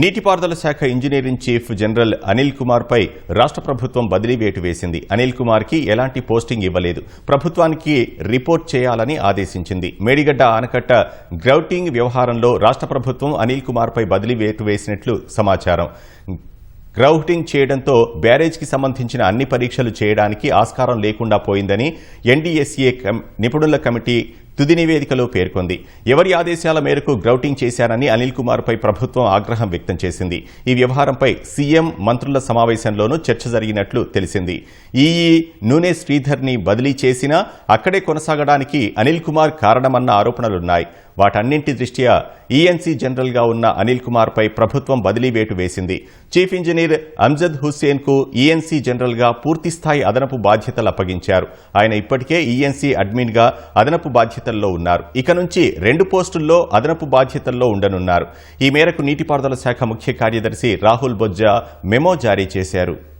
నీటిపారుదల శాఖ engineering chief general Anil Kumar పై రాష్ట్ర ప్రభుత్వం బదిలీ వేటు వేసింది. అనిల్ కుమార్కి ఎలాంటి పోస్టింగ్ ఇవ్వలేదు. ప్రభుత్వానికి రిపోర్ట్ చేయాలని ఆదేశించింది. మేడిగడ్డ ఆనకట్ట గ్రౌటింగ్ వ్యవహారంలో రాష్ట్ర ప్రభుత్వం అనిల్ కుమార్ పై బదిలీ వేటు వేసినట్లు సమాచారం. గ్రౌటింగ్ చేయడంతో బ్యారేజ్కి సంబంధించిన అన్ని పరీక్షలు చేయడానికి ఆస్కారం లేకుండా పోయిందని ఎన్డీఎస్ఏ నిపుణుల కమిటీ తుది నివేదికలో పేర్కొంది. ఎవరి ఆదేశాల మేరకు గ్రౌటింగ్ చేశారని అనిల్ కుమార్ పై ప్రభుత్వం ఆగ్రహం వ్యక్తం చేసింది. ఈ వ్యవహారంపై సీఎం మంత్రుల సమావేశంలోనూ చర్చ జరిగినట్లు తెలిసింది. ఈఈ నూనె శ్రీధర్ని బదిలీ చేసినా అక్కడే కొనసాగడానికి అనిల్ కుమార్ కారణమన్న ఆరోపణలున్నాయి. వాటన్నింటి దృష్ట్యా ఈఎన్సీ జనరల్గా ఉన్న అనిల్ కుమార్ పై ప్రభుత్వం బదిలీ వేటు వేసింది. చీఫ్ ఇంజనీర్ అంజద్ హుస్సేన్కు ఈఎన్సీ జనరల్గా పూర్తిస్థాయి అదనపు బాధ్యతలు అప్పగించారు. ఆయన ఇప్పటికే ఈఎన్సీ అడ్మిన్గా అదనపు బాధ్యతల్లో ఉన్నారు. ఇక నుంచి రెండు పోస్టుల్లో అదనపు బాధ్యతల్లో ఉండనున్నారు. ఈ మేరకు నీటిపారుదల శాఖ ముఖ్య కార్యదర్శి రాహుల్ బొజ్జా మెమో జారీ చేశారు.